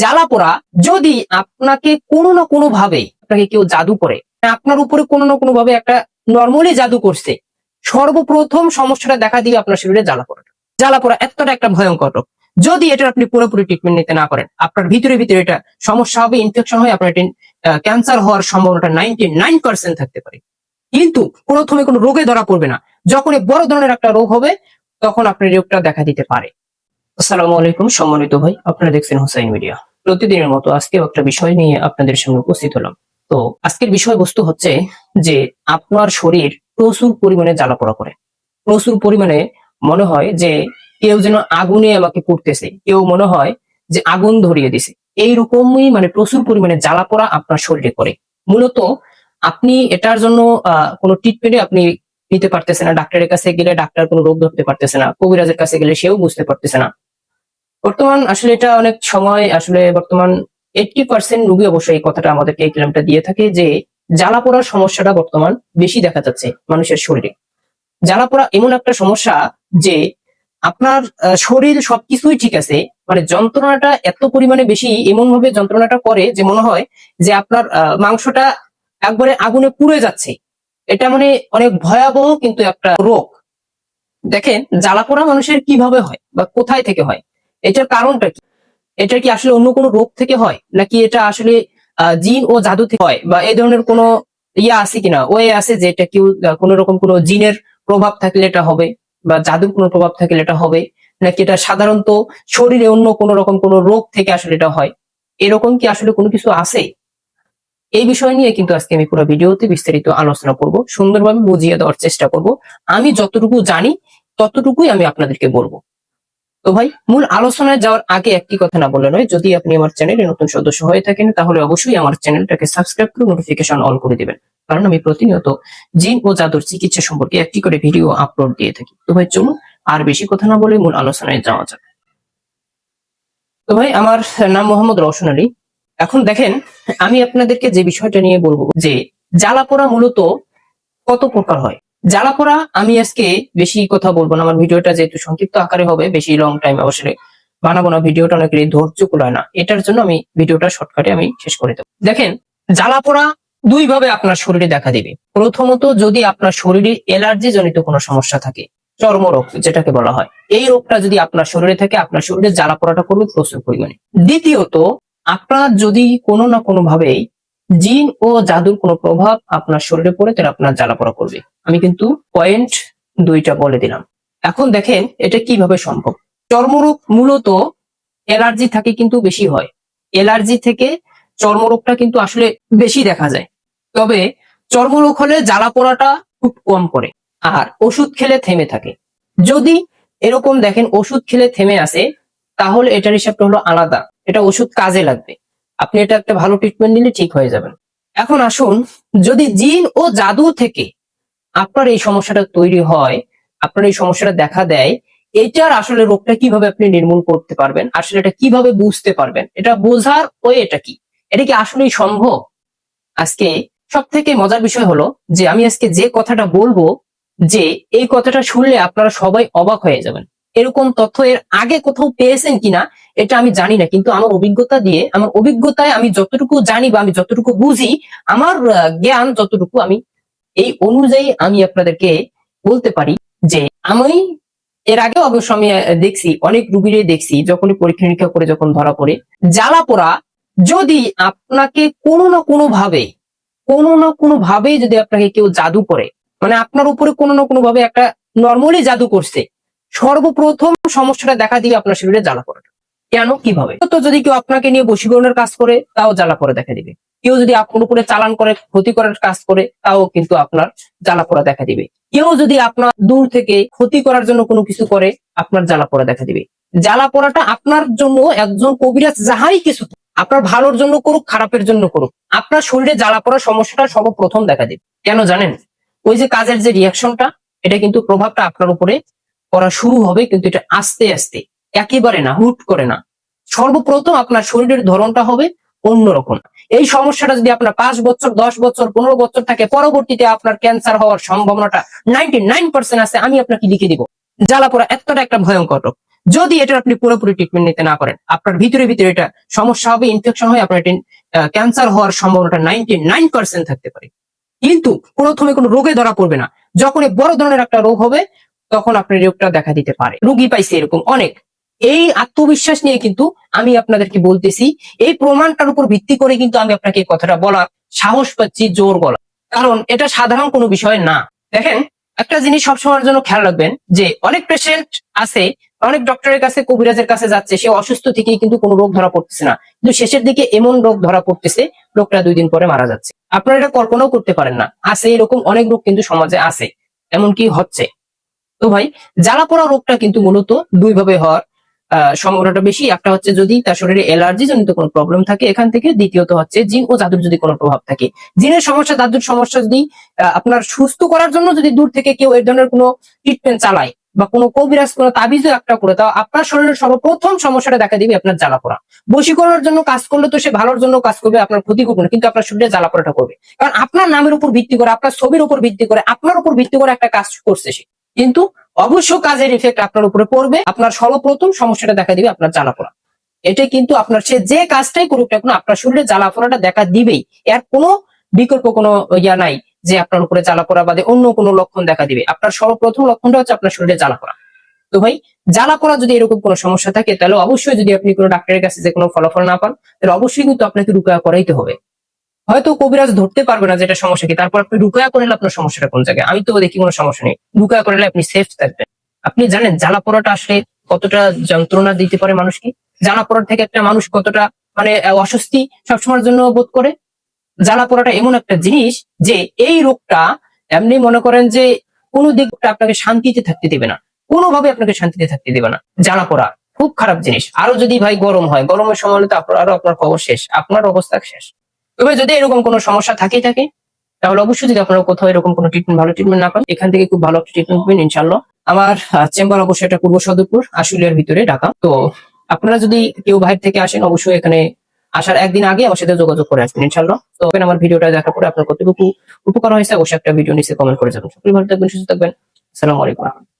জ্বালা পোড়া যদি আপনাকে কোনো না কোনো ভাবে আপনাকে কেউ জাদু করে, আপনার উপরে কোনো না কোনো ভাবে একটা নর্মালি জাদু করছে, সর্বপ্রথম সমস্যাটা দেখা দিবে আপনার শরীরে জ্বালা পোড়া জ্বালা পোড়া এতটা একটা ভয়ঙ্কর রোগ। যদি এটার আপনি পুরোপুরি ট্রিটমেন্ট নিতে না করেন, আপনার ভিতরে ভিতরে এটা সমস্যা হবে ইনফেকশন হয় আপনার ক্যান্সার হওয়ার সম্ভাবনাটা নাইনটি নাইন পার্সেন্ট থাকতে পারে। কিন্তু প্রথমে কোনো রোগে ধরা পড়বে না। যখন বড় ধরনের একটা রোগ হবে, তখন আপনার রোগটা দেখা দিতে পারে। আসসালামু আলাইকুম, সম্মানিত ভাই। আপনারা দেখছেন হোসাইন মিডিয়া। প্রতিদিনের মতো আজকেও একটা বিষয় নিয়ে আপনাদের সামনে উপস্থিত হলাম। তো আজকের বিষয়বস্তু হচ্ছে যে, আপনার শরীর প্রচুর পরিমাণে জ্বালা পোড়া করে। প্রচুর পরিমাণে মনে হয় যে, কেউ যেন আগুনে আমাকে পুড়তেছে। কেউ মনে হয় যে, আগুন ধরিয়ে দিছে। এইরকমই মানে প্রচুর পরিমাণে জ্বালা পোড়া আপনার শরীরে করে। মূলত আপনি এটার জন্য কোনো ট্রিটমেন্টে আপনি নিতে পারতেছে না। ডাক্তারের কাছে গেলে ডাক্তার কোনো রোগ ধরতে পারতেছে না। কবিরাজের কাছে গেলে সেও বুঝতে পারতেছে না। বর্তমান আসলে এটা অনেক সময় আসলে বর্তমান এইটটি পার্সেন্ট রোগী অবশ্যই এই কথাটা আমাদেরকে এই ক্লেমটা দিয়ে থাকে যে জ্বালা পোড়ার সমস্যাটা বর্তমান বেশি দেখা যাচ্ছে মানুষের শরীরে। জ্বালা পোড়া এমন একটা সমস্যা যে আপনার শরীর সবকিছুই ঠিক আছে মানে যন্ত্রণাটা এত পরিমাণে বেশি এমন ভাবে যন্ত্রণাটা করে যে মনে হয় যে আপনার মাংসটা একবারে আগুনে পুড়ে যাচ্ছে। এটা মানে অনেক ভয়াবহ কিন্তু একটা রোগ। দেখেন, জ্বালা পোড়া মানুষের কীভাবে হয় বা কোথায় থেকে হয়? এটার কারণটা কি? এটা কি আসলে অন্য কোনো রোগ থেকে হয়? নাকি এটা আসলে জিন ও জাদু থেকে হয়? বা এই ধরনের কোনো ইয়া আছে কিনা? ওয়ে আছে যে এটা কেউ কোনো রকম কোনো জিনের প্রভাব থাকলে এটা হবে বা জাদুর কোনো প্রভাব থাকলে এটা হবে, নাকি এটা সাধারণত শরীরে অন্য কোনো রকম কোনো রোগ থেকে আসলে এটা হয়? এরকম কি আসলে কোনো কিছু আছে? এই বিষয় নিয়ে কিন্তু আজকে আমি পুরো ভিডিওতে বিস্তারিত আলোচনা করব, সুন্দরভাবে বুঝিয়ে দেওয়ার চেষ্টা করব। আমি যতটুকু জানি, ততটুকুই আমি আপনাদেরকে বলব। তো ভাই, মূল আলোচনায় যাওয়ার আগে একটি কথা না বলে নয়, যদি আপনি আমার চ্যানেলে নতুন সদস্য হয়ে থাকেন, তাহলে অবশ্যই আমার চ্যানেলটাকে সাবস্ক্রাইব করে নোটিফিকেশন অন করে দিবেন। কারণ আমি প্রতিনিয়ত জিন ও জাদুর চিকিৎসা সম্পর্কে একটি করে ভিডিও আপলোড দিয়ে থাকি। তো ভাই, চলুন আর বেশি কথা না বলে মূল আলোচনায় যাওয়া যাক। তো ভাই, আমার নাম মোহাম্মদ রওশন আলী। এখন দেখেন, আমি আপনাদেরকে যে বিষয়টা নিয়ে বলব যে, জ্বালাপোড়া মূলত কত প্রকার হয়? জ্বালাপোড়া আমি আজকে বেশি কথা বলব না। আমার ভিডিওটা যেহেতু সংক্ষিপ্ত আকারে হবে, বেশি লং টাইম অবশ্যই বানাবো না, ভিডিওটা অনেকের ধৈর্য কুলায় না। এটার জন্য আমি ভিডিওটা শর্টকাটে আমি শেষ করে দেবো। দেখেন জ্বালাপোড়া দুই ভাবে আপনার শরীরে দেখা দিবে। প্রথমত, যদি আপনার শরীরে অ্যালার্জি জনিত কোনো সমস্যা থাকে চর্মরোগ যেটাকে বলা হয়, এই রোগটা যদি আপনার শরীরে থাকে, আপনার শরীরে জ্বালা পোড়াটা করবে প্রচুর পরিমাণে। দ্বিতীয়ত, আপনার যদি কোনো না কোনো ভাবেই জিন ও জাদুর কোনো প্রভাব আপনার শরীরে পড়ে তাহলে আপনার জ্বালা পোড়া করবে। আমি কিন্তু পয়েন্ট দুইটা বলে দিলাম। এখন দেখেন এটা কীভাবে সম্ভব। চর্মরোগ মূলত অ্যালার্জি থাকে কিন্তু বেশি হয়। অ্যালার্জি থেকে চর্মরোগটা কিন্তু আসলে বেশি দেখা যায়। তবে চর্মরোগ হলে জ্বালা পোড়াটা খুব কম করে আর ওষুধ খেলে থেমে থাকে। যদি এরকম দেখেন ওষুধ খেলে থেমে আসে, তাহলে এটার হিসাবটা হলো আলাদা। এটা ওষুধ কাজে লাগবে। আপনি এটা একটা ভালো ট্রিটমেন্ট নিলে ঠিক হয়ে যাবেন এখন আসুন, যদি জিন ও জাদু থেকে আপনার এই সমস্যাটা তৈরি হয়, আপনার এই সমস্যাটা দেখা দেয়, এটার আসলে রোগটা কীভাবে আপনি নির্মূল করতে পারবেন, আসলে এটা কীভাবে বুঝতে পারবেন, এটা বোঝার ওয়ে এটা কি? এটা কি আসলেই সম্ভব? আজকে সব থেকে মজার বিষয় হলো যে আমি আজকে যে কথাটা বলব, যে এই কথাটা শুনলে আপনারা সবাই অবাক হয়ে যাবেন। এরকম তথ্য এর আগে কোথাও পেয়েছেন কিনা এটা আমি জানি না, কিন্তু আমার অভিজ্ঞতা দিয়ে, আমার অভিজ্ঞতায় আমি যতটুকু জানি বা আমি যতটুকু বুঝি, আমার জ্ঞান যতটুকু আমি, এই অনুযায়ী আমি আপনাদেরকে বলতে পারি যে আমি এর আগে অবশ্য আমি দেখছি, অনেক রুগীরে দেখছি, যখনই পরীক্ষা নিরীক্ষা করে যখন ধরা পড়ে, জ্বালা পোড়া, যদি আপনাকে কোনো না কোনো ভাবে কোনো না কোনো ভাবে যদি আপনাকে কেউ জাদু করে মানে আপনার উপরে কোনো না কোনো ভাবে একটা নর্মালি জাদু করছে, সর্বপ্রথম সমস্যাটা দেখা দিবে আপনার শরীরে জ্বালা পোড়াটা। কেন, কীভাবে? তো যদি কেউ আপনাকে নিয়ে বশীকরণের কাজ করে, তাও জ্বালা পরে দেখা দিবে। কেউ যদি আপনার উপরে চালান করে, ক্ষতি করার কাজ করে, তাও কিন্তু আপনার জ্বালা পোড়া দেখা দিবে। কেউ যদি আপনার দূর থেকে ক্ষতি করার জন্য কোনো কিছু করে, আপনার জ্বালা পোড়া দেখা দিবে। জ্বালা পোড়াটা আপনার জন্য একজন কবিরাজ যাহাই কিছু আপনার ভালোর জন্য করুক, খারাপের জন্য করুক, আপনার শরীরে জ্বালা পড়ার সমস্যাটা সর্বপ্রথম দেখা দিবে। কেন জানেন? ওই যে কাজের যে রিয়াকশনটা এটা কিন্তু প্রভাবটা আপনার উপরে করা শুরু হবে, কিন্তু এটা আস্তে আস্তে। একেবারে না, হুট করে না। সর্বপ্রথম আপনার শরীরের ধরনটা হবে অন্যরকম। এই সমস্যাটা যদি আপনার পাঁচ বছর, দশ বছর, পনেরো বছর থাকে, পরবর্তীতে আপনার ক্যান্সার হওয়ার সম্ভাবনাটা নাইনটি নাইন পার্সেন্ট আছে, আমি আপনাকে লিখে দিব। জ্বালা পোড়া এতটা একটা ভয়ঙ্কর রোগ। যদি এটা আপনি পুরোপুরি ট্রিটমেন্ট নিতে না করেন, আপনার ভিতরে ভিতরে এটা সমস্যা হবে ইনফেকশন হয়ে, আপনার ক্যান্সার হওয়ার সম্ভাবনাটা নাইনটি নাইন পার্সেন্ট থাকতে পারে। কিন্তু প্রথমে কোনো রোগে ধরা পড়বে না। যখন বড় ধরনের একটা রোগ হবে, তখন আপনার এই রোগটা দেখা দিতে পারে। রোগী পাইছে এরকম অনেক। এই আত্মবিশ্বাস নিয়ে কিন্তু আমি আপনাদেরকে বলতেছি, এই প্রমাণটার উপর ভিত্তি করে কিন্তু আমি আপনাকে এই কথাটা বলার সাহস পাচ্ছি জোর গলা। কারণ এটা সাধারণ কোনো বিষয় না। দেখেন, একটা জিনিস সবসময়ের জন্য খেয়াল রাখবেন যে অনেক পেশেন্ট আছে, অনেক ডক্টরের কাছে, কবিরাজের কাছে যাচ্ছে, সে অসুস্থ থেকেই কিন্তু কোনো রোগ ধরা পড়তেছে না। কিন্তু শেষের দিকে এমন রোগ ধরা পড়তেছে রোগটা দুই দিন পরে মারা যাচ্ছে। আপনারা এটা কল্পনাও করতে পারেন না। আছে এরকম অনেক রোগ কিন্তু সমাজে আছে, এমনকি হচ্ছে। তো ভাই জ্বালা পোড়া রোগটা কিন্তু মূলত দুইভাবে হওয়ার সম্ভাবনাটা বেশি। একটা হচ্ছে যদি তার শরীরে অ্যালার্জি জনিত কোনো প্রবলেম থাকে, এখান থেকে দ্বিতীয়ত হচ্ছে জিন ও জাদুর যদি কোনো প্রভাব থাকে। জিনের সমস্যা, জাদুর সমস্যা যদি আপনার সুস্থ করার জন্য যদি দূর থেকে কেউ এই ধরনের কোনো ট্রিটমেন্ট চালায় বা কোনো কবিরাজ, কোনো তাবিজও একটা করে, তাও আপনার শরীরের সর্বপ্রথম সমস্যাটা দেখা দিবে আপনার জ্বালা পোড়া। বশীকরণের জন্য কাজ করলে তো সে ভালোর জন্য কাজ করবে, আপনার ক্ষতি করবে না, কিন্তু আপনার শরীরে জ্বালা পোড়াটা করবে। কারণ আপনার নামের উপর ভিত্তি করে, আপনার ছবির উপর ভিত্তি করে, আপনার উপর ভিত্তি করে একটা কাজ করছে সে। কিন্তু অবশ্য কাজের ইফেক্ট আপনার উপরে পড়বে। আপনার সর্বপ্রথম সমস্যাটা দেখা দিবে আপনার জ্বালা পোড়া এটা কিন্তু আপনার সে যে কাজটাই করুক না কেন, আপনার শরীরে জ্বালা পোড়াটা দেখা দিবেই। এর কোনো বিকল্প কোনো ইয়া নাই যে আপনার উপরে জ্বালা পোড়া বাদে অন্য কোনো লক্ষণ দেখা দিবে। আপনার সর্বপ্রথম লক্ষণটা হচ্ছে আপনার শরীরে জ্বালা পোড়া তো ভাই জ্বালা পোড়া যদি এরকম কোনো সমস্যা থাকে, তাহলে অবশ্যই যদি আপনি কোনো ডাক্তারের কাছে যে কোনো ফলাফল না পান, তাহলে অবশ্যই কিন্তু আপনাকে রুকায়া করাইতে হবে। হয়তো কবিরাজ ধরতে পারবে না যেটা সমস্যা কি, তারপর আপনি রুকায়া করলে আপনার সমস্যাটা কোন জায়গায়? আমি তো দেখি কোনো সমস্যা নেই। রুকায়া করলে আপনি সেফ থাকবেন। আপনি জানেন জ্বালা পোড়াটা আসলে কতটা যন্ত্রণা দিতে পারে মানুষকে? জ্বালা পোড়ার থেকে একটা মানুষ কতটা মানে অস্বস্তি সবসময়ের জন্য বোধ করে? জ্বালা পোড়াটা এমন একটা জিনিস যে এই রোগটা এমনি মনে করেন যে কোনো দিকটা আপনাকে শান্তিতে থাকতে দেবে না। কোনোভাবে আপনাকে শান্তিতে থাকতে দেবে না। জ্বালা পোড়া খুব খারাপ জিনিস। আরও যদি ভাই গরম হয়, গরমের সময় তো আপনার, আরও আপনার খবর শেষ। আপনার অবস্থা শেষ। তবে যদি এরকম কোনো সমস্যা থাকেই থাকে, তাহলে অবশ্যই যদি আপনারা কোথাও এরকম কোনো ট্রিটমেন্ট ভালো ট্রিটমেন্ট না পান, এখান থেকে খুব ভালো ট্রিটমেন্ট পাবেন ইনশাল্লাহ আমার চেম্বার অবশ্যই এটা পূর্ব সদরপুর, আশুলিয়ার ভিতরে, ঢাকা। তো আপনারা যদি কেউ বাইরে থেকে আসেন, অবশ্যই এখানে আসার একদিন আগে আমার সাথে যোগাযোগ করে আসবেন ইনশাল্লাহ তো আমার ভিডিওটা দেখার পরে আপনার কতটুকু উপকার হয়েছে, অবশ্যই একটা ভিডিও নিচে কমেন্ট করে যাবেন। সকলে ভালো থাকবেন, সুস্থ থাকবেন। আসসালামু আলাইকুম।